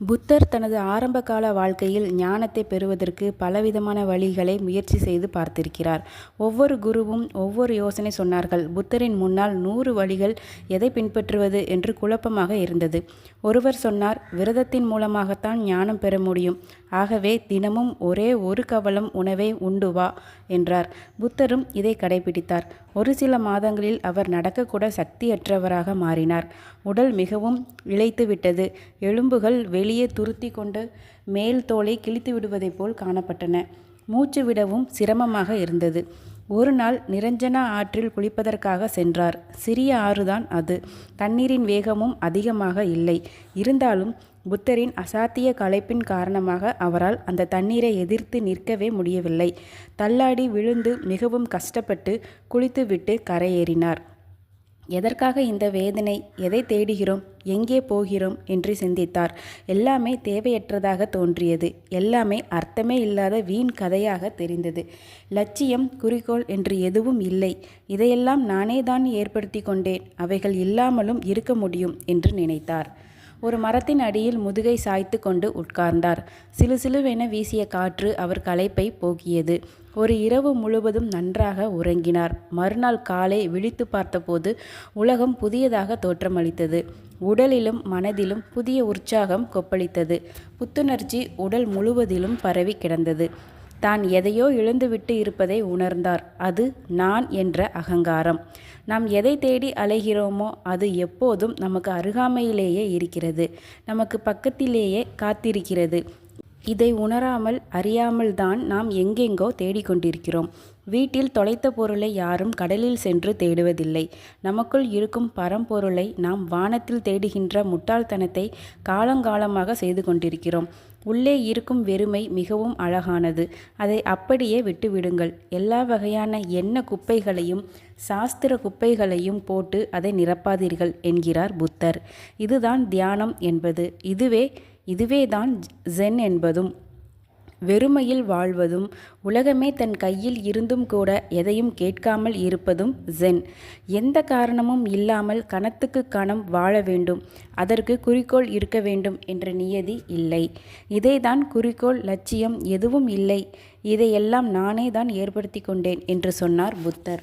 புத்தர் தனது ஆரம்பகால வாழ்க்கையில் ஞானத்தை பெறுவதற்கு பலவிதமான வழிகளை முயற்சி செய்து பார்த்திருக்கிறார். ஒவ்வொரு குருவும் ஒவ்வொரு யோசனை சொன்னார்கள். புத்தரின் முன்னால் நூறு வழிகள் எதை பின்பற்றுவது என்று குழப்பமாக இருந்தது. ஒருவர் சொன்னார் விரதத்தின் மூலமாகத்தான் ஞானம் பெற முடியும். ஆகவே தினமும் ஒரே ஒரு கவளம் உணவை உண்டு வா என்றார். புத்தரும் இதை கடைபிடித்தார். ஒரு சில மாதங்களில் அவர் நடக்கக்கூட சக்தியற்றவராக மாறினார். உடல் மிகவும் இளைத்துவிட்டது. எலும்புகள் வெளியே துருத்தி கொண்டு மேல் தோலை கிழித்து விடுவதைப் போல் காணப்பட்டன. மூச்சு விடவும் சிரமமாக இருந்தது. ஒரு நாள் நிரஞ்சனா ஆற்றில் குளிப்பதற்காக சென்றார். சிறிய ஆறுதான் அது. தண்ணீரின் வேகமும் அதிகமாக இல்லை. இருந்தாலும் புத்தரின் அசாத்திய களைப்பின் காரணமாக அவரால் அந்த தண்ணீரை எதிர்த்து நிற்கவே முடியவில்லை. தள்ளாடி விழுந்து மிகவும் கஷ்டப்பட்டு குளித்துவிட்டு கரையேறினார். எதற்காக இந்த வேதனை எதை தேடுகிறோம் எங்கே போகிறோம் என்று சிந்தித்தார். எல்லாமே தேவையற்றதாக தோன்றியது. எல்லாமே அர்த்தமே இல்லாத வீண் கதையாக தெரிந்தது. லட்சியம் குறிக்கோள் என்று எதுவும் இல்லை. இதையெல்லாம் நானேதான் ஏற்படுத்தி கொண்டேன். அவைகள் இல்லாமலும் இருக்க முடியும் என்று நினைத்தார். ஒரு மரத்தின் அடியில் முதுகை சாய்த்து கொண்டு உட்கார்ந்தார். சிலுசிலுவென வீசிய காற்று அவர் களைப்பை போக்கியது. ஒரு இரவு முழுவதும் நன்றாக உறங்கினார். மறுநாள் காலை விழித்துப் பார்த்தபோது உலகம் புதியதாக தோற்றமளித்தது. உடலிலும் மனதிலும் புதிய உற்சாகம் கொப்பளித்தது. புத்துணர்ச்சி உடல் முழுவதிலும் பரவி கிடந்தது. தான் எதையோ இழந்துவிட்டு இருப்பதை உணர்ந்தார். அது நான் என்ற அகங்காரம். நாம் எதை தேடி அலைகிறோமோ அது எப்போதும் நமக்கு அருகாமையிலேயே இருக்கிறது. நமக்கு பக்கத்திலேயே காத்திருக்கிறது. இதை உணராமல் அறியாமல்தான் நாம் எங்கெங்கோ தேடிக்கொண்டிருக்கிறோம். வீட்டில் தொலைத்த பொருளை யாரும் கடலில் சென்று தேடுவதில்லை. நமக்குள் இருக்கும் பரம்பொருளை நாம் வானத்தில் தேடுகின்ற முட்டாள்தனத்தை காலங்காலமாக செய்து கொண்டிருக்கிறோம். உள்ளே இருக்கும் வெறுமை மிகவும் அழகானது. அதை அப்படியே விட்டுவிடுங்கள். எல்லா வகையான எண்ண குப்பைகளையும் சாஸ்திர குப்பைகளையும் போட்டு அதை நிரப்பாதீர்கள் என்கிறார் புத்தர். இதுதான் தியானம் என்பது. இதுவே இதுவேதான் ஜென் என்பதும். வெறுமையில் வாழ்வதும் உலகமே தன் கையில் இருந்தும் கூட எதையும் கேட்காமல் இருப்பதும் ஜென். எந்த காரணமும் இல்லாமல் கணத்துக்கு கணம் வாழ வேண்டும். அதற்கு குறிக்கோள் இருக்க வேண்டும் என்ற நியதி இல்லை. இதைத்தான் குறிக்கோள் லட்சியம் எதுவும் இல்லை. இதையெல்லாம் நானே தான் ஏற்படுத்தி கொண்டேன் என்று சொன்னார் புத்தர்.